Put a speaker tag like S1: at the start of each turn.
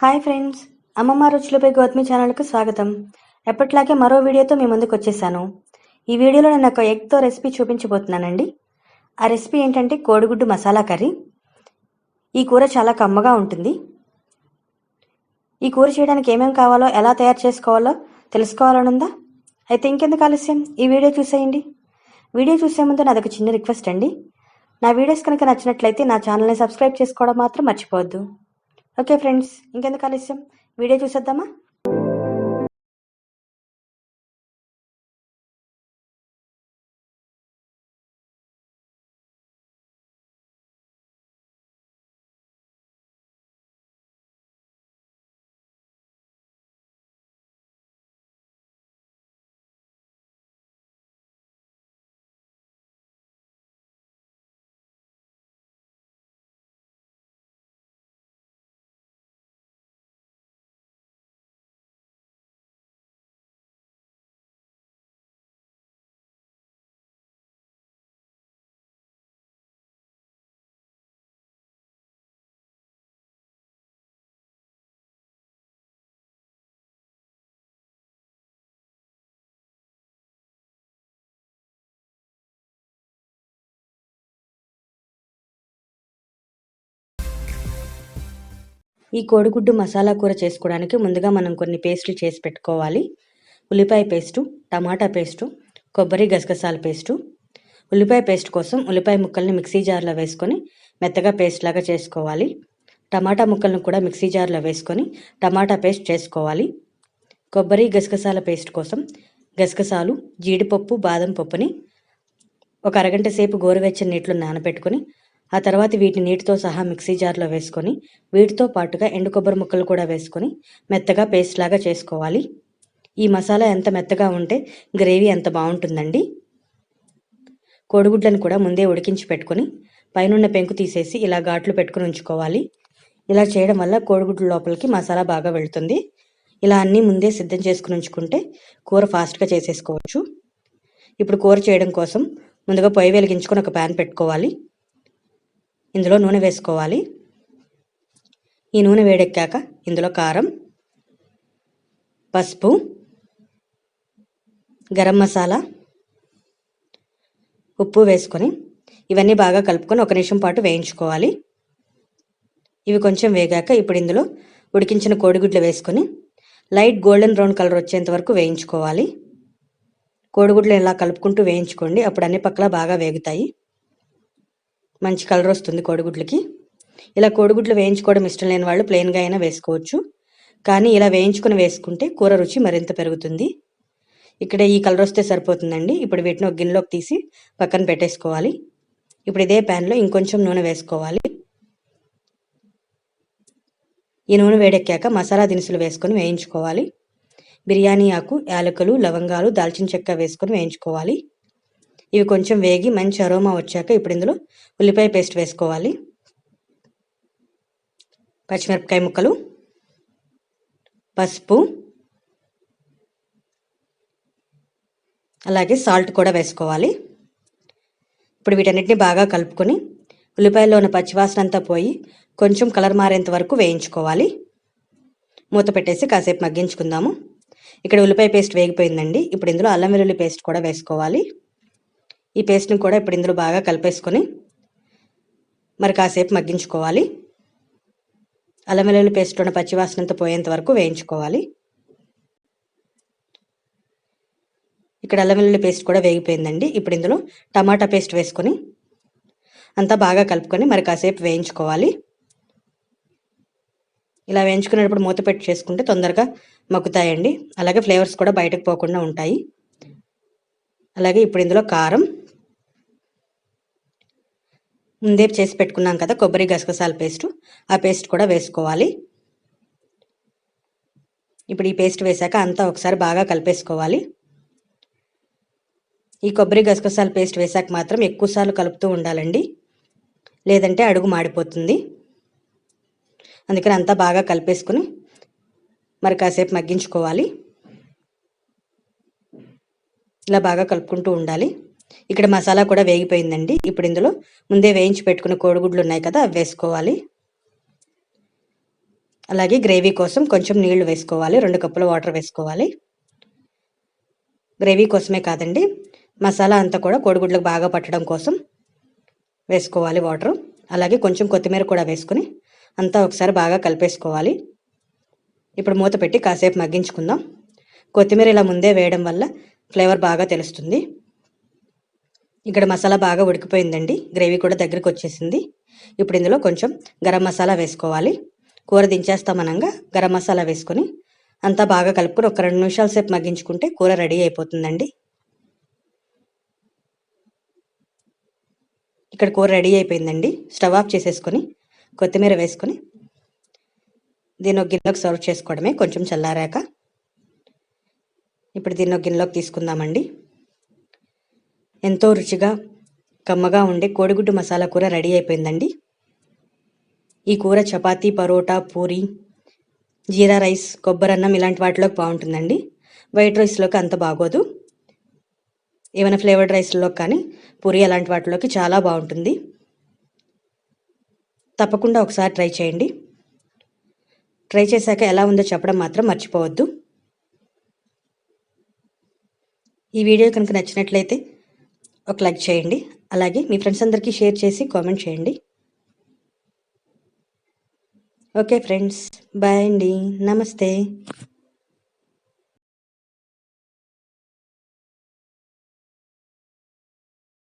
S1: Hi friends. అమ్మమ్మ రుచులపై గౌతమి ఛానల్కు స్వాగతం. ఎప్పట్లాగే మరో వీడియోతో మీ ముందుకు వచ్చేసాను. ఈ వీడియోలో నేను ఒక ఎగ్తో రెసిపీ చూపించబోతున్నానండి. ఆ రెసిపీ ఏంటంటే కోడిగుడ్డు మసాలా కర్రీ. ఈ కూర చాలా కమ్మగా ఉంటుంది. ఈ కూర చేయడానికి ఏమేమి కావాలో ఎలా తయారు చేసుకోవాలో తెలుసుకోవాలనుందా? అయితే ఇంకెందుకు ఆలస్యం? ఈ వీడియో చూసేయండి. వీడియో చూసే ముందు నాది ఒక చిన్న రిక్వెస్ట్ అండి. నా వీడియోస్ కనుక నచ్చినట్లయితే నా ఛానల్ని సబ్స్క్రైబ్ చేసుకోవడం మాత్రం మర్చిపోవద్దు. ఓకే ఫ్రెండ్స్ ఇంకెందుకు ఆలస్యం? వీడియో చూసేద్దామా? ఈ కోడిగుడ్డు మసాలా కూర చేసుకోవడానికి ముందుగా మనం కొన్ని పేస్టులు చేసి పెట్టుకోవాలి. ఉల్లిపాయ పేస్టు టమాటా పేస్టు కొబ్బరి గసగసాల పేస్టు. ఉల్లిపాయ పేస్ట్ కోసం ఉల్లిపాయ ముక్కల్ని మిక్సీ జార్లో వేసుకొని మెత్తగా పేస్ట్ లాగా చేసుకోవాలి. టమాటా ముక్కలను కూడా మిక్సీ జార్లో వేసుకొని టమాటా పేస్ట్ చేసుకోవాలి. కొబ్బరి గసగసాల పేస్ట్ కోసం గసగసాలు జీడిపప్పు బాదం పప్పుని ఒక అరగంట సేపు గోరువెచ్చని నీటిలో నానబెట్టుకొని ఆ తర్వాత వీటిని నీటితో సహా మిక్సీ జార్లో వేసుకొని వీటితో పాటుగా ఎండు కొబ్బరి ముక్కలు కూడా వేసుకొని మెత్తగా పేస్ట్ లాగా చేసుకోవాలి. ఈ మసాలా ఎంత మెత్తగా ఉంటే గ్రేవీ ఎంత బాగుంటుందండి. కోడిగుడ్లను కూడా ముందే ఉడికించి పెట్టుకొని పైనున్న పెంకు తీసేసి ఇలా ఘాట్లు పెట్టుకుని ఉంచుకోవాలి. ఇలా చేయడం వల్ల కోడిగుడ్ల లోపలికి మసాలా బాగా వెళుతుంది. ఇలా అన్నీ ముందే సిద్ధం చేసుకుని ఉంచుకుంటే కూర ఫాస్ట్గా చేసేసుకోవచ్చు. ఇప్పుడు కూర చేయడం కోసం ముందుగా పొయ్యి వెలిగించుకొని ఒక ప్యాన్ పెట్టుకోవాలి. ఇందులో నూనె వేసుకోవాలి. ఈ నూనె వేడెక్కాక ఇందులో కారం పసుపు గరం మసాలా ఉప్పు వేసుకొని ఇవన్నీ బాగా కలుపుకొని ఒక నిమిషం పాటు వేయించుకోవాలి. ఇవి కొంచెం వేగాక ఇప్పుడు ఇందులో ఉడికించిన కోడిగుడ్లు వేసుకొని లైట్ గోల్డెన్ బ్రౌన్ కలర్ వచ్చేంత వరకు వేయించుకోవాలి. కోడిగుడ్లు ఇలా కలుపుకుంటూ వేయించుకోండి అప్పుడు అన్ని పక్కల బాగా వేగుతాయి. మంచి కలర్ వస్తుంది కోడిగుడ్లకి. ఇలా కోడిగుడ్లు వేయించుకోవడం ఇష్టం లేని వాళ్ళు ప్లెయిన్గా అయినా వేసుకోవచ్చు. కానీ ఇలా వేయించుకొని వేసుకుంటే కూర రుచి మరింత పెరుగుతుంది. ఇక్కడ ఈ కలర్ వస్తే సరిపోతుందండి. ఇప్పుడు వీటిని ఒక గిన్నెలోకి తీసి పక్కన పెట్టేసుకోవాలి. ఇప్పుడు ఇదే ప్యాన్లో ఇంకొంచెం నూనె వేసుకోవాలి. ఈ నూనె వేడెక్కాక మసాలా దినుసులు వేసుకొని వేయించుకోవాలి. బిర్యానీ ఆకు యాలకులు లవంగాలు దాల్చిన చెక్క వేసుకొని వేయించుకోవాలి. ఇవి కొంచెం వేగి మంచి అరోమా వచ్చాక ఇప్పుడు ఇందులో ఉల్లిపాయ పేస్ట్ వేసుకోవాలి. పచ్చిమిరపకాయ ముక్కలు పసుపు అలాగే సాల్ట్ కూడా వేసుకోవాలి. ఇప్పుడు వీటన్నిటిని బాగా కలుపుకొని ఉల్లిపాయల్లో ఉన్న పచ్చివాసన అంతా పోయి కొంచెం కలర్ మారేంత వరకు వేయించుకోవాలి. మూత పెట్టేసి కాసేపు మగ్గించుకుందాము. ఇక్కడ ఉల్లిపాయ పేస్ట్ వేగిపోయిందండి. ఇప్పుడు ఇందులో అల్లం వెల్లుల్లి పేస్ట్ కూడా వేసుకోవాలి. ఈ పేస్ట్ని కూడా ఇప్పుడు ఇందులో బాగా కలిపేసుకొని మరి కాసేపు మగ్గించుకోవాలి. అల్లం వెల్లుల్లి పేస్ట్ ఉన్న పచ్చివాసనంతా పోయేంత వరకు వేయించుకోవాలి. ఇక్కడ అల్లం వెల్లుల్లి పేస్ట్ కూడా వేగిపోయిందండి. ఇప్పుడు ఇందులో టమాటా పేస్ట్ వేసుకొని అంతా బాగా కలుపుకొని మరి కాసేపు వేయించుకోవాలి. ఇలా వేయించుకునేటప్పుడు మూత పెట్టి చేసుకుంటే తొందరగా మగ్గుతాయండి. అలాగే ఫ్లేవర్స్ కూడా బయటకు పోకుండా ఉంటాయి. అలాగే ఇప్పుడు ఇందులో కారం ముందే చేసి పెట్టుకున్నాం కదా కొబ్బరి గసగసాల పేస్ట్. ఆ పేస్ట్ కూడా వేసుకోవాలి. ఇప్పుడు ఈ పేస్ట్ వేసాక అంతా ఒకసారి బాగా కలిపేసుకోవాలి. ఈ కొబ్బరి గసగసాల పేస్ట్ వేసాక మాత్రం ఎక్కువసార్లు కలుపుతూ ఉండాలండి. లేదంటే అడుగు మాడిపోతుంది. అందుకని అంతా బాగా కలిపేసుకుని మరి కాసేపు మగ్గించుకోవాలి. ఇలా బాగా కలుపుకుంటూ ఉండాలి. ఇక్కడ మసాలా కూడా వేగిపోయిందండి. ఇప్పుడు ఇందులో ముందే వేయించి పెట్టుకున్న కోడిగుడ్లు ఉన్నాయి కదా అవి వేసుకోవాలి. అలాగే గ్రేవీ కోసం కొంచెం నీళ్ళు వేసుకోవాలి రెండు కప్పుల వాటర్ వేసుకోవాలి. గ్రేవీ కోసమే కాదండి మసాలా అంతా కూడా కోడిగుడ్లకు బాగా పట్టడం కోసం వేసుకోవాలి వాటర్. అలాగే కొంచెం కొత్తిమీర కూడా వేసుకుని అంతా ఒకసారి బాగా కలిపేసుకోవాలి. ఇప్పుడు మూత పెట్టి కాసేపు మగ్గించుకుందాం. కొత్తిమీర ఇలా ముందే వేయడం వల్ల ఫ్లేవర్ బాగా తెలుస్తుంది. ఇక్కడ మసాలా బాగా ఉడికిపోయిందండి. గ్రేవీ కూడా దగ్గరికి వచ్చేసింది. ఇప్పుడు ఇందులో కొంచెం గరం మసాలా వేసుకోవాలి. కూర దించేస్తామనంగా గరం మసాలా వేసుకొని అంతా బాగా కలుపుకొని ఒక రెండు నిమిషాల సేపు మగ్గించుకుంటే కూర రెడీ అయిపోతుందండి. ఇక్కడ కూర రెడీ అయిపోయిందండి. స్టవ్ ఆఫ్ చేసేసుకొని కొత్తిమీర వేసుకొని దీని ఒక గిన్నెలోకి సర్వ్ చేసుకోవడమే కొంచెం చల్లారాక. ఇప్పుడు దీన్ని ఒక గిన్నెలోకి తీసుకుందామండి. ఎంతో రుచిగా కమ్మగా ఉండే కోడిగుడ్డు మసాలా కూర రెడీ అయిపోయిందండి. ఈ కూర చపాతీ పరోటా పూరి జీరా రైస్ కొబ్బరి అన్నం ఇలాంటి వాటిలోకి బాగుంటుందండి. వైట్ రైస్లోకి అంత బాగోదు. ఏమైనా ఫ్లేవర్డ్ రైస్లో కానీ పూరి అలాంటి వాటిలోకి చాలా బాగుంటుంది. తప్పకుండా ఒకసారి ట్రై చేయండి. ట్రై చేశాక ఎలా ఉందో చెప్పడం మాత్రం మర్చిపోవద్దు. ఈ వీడియో కనుక నచ్చినట్లయితే ఒక లైక్ చేయండి. అలాగే మీ ఫ్రెండ్స్ అందరికీ షేర్ చేసి కామెంట్ చేయండి. ఓకే ఫ్రెండ్స్ బాయ్ అండి. నమస్తే.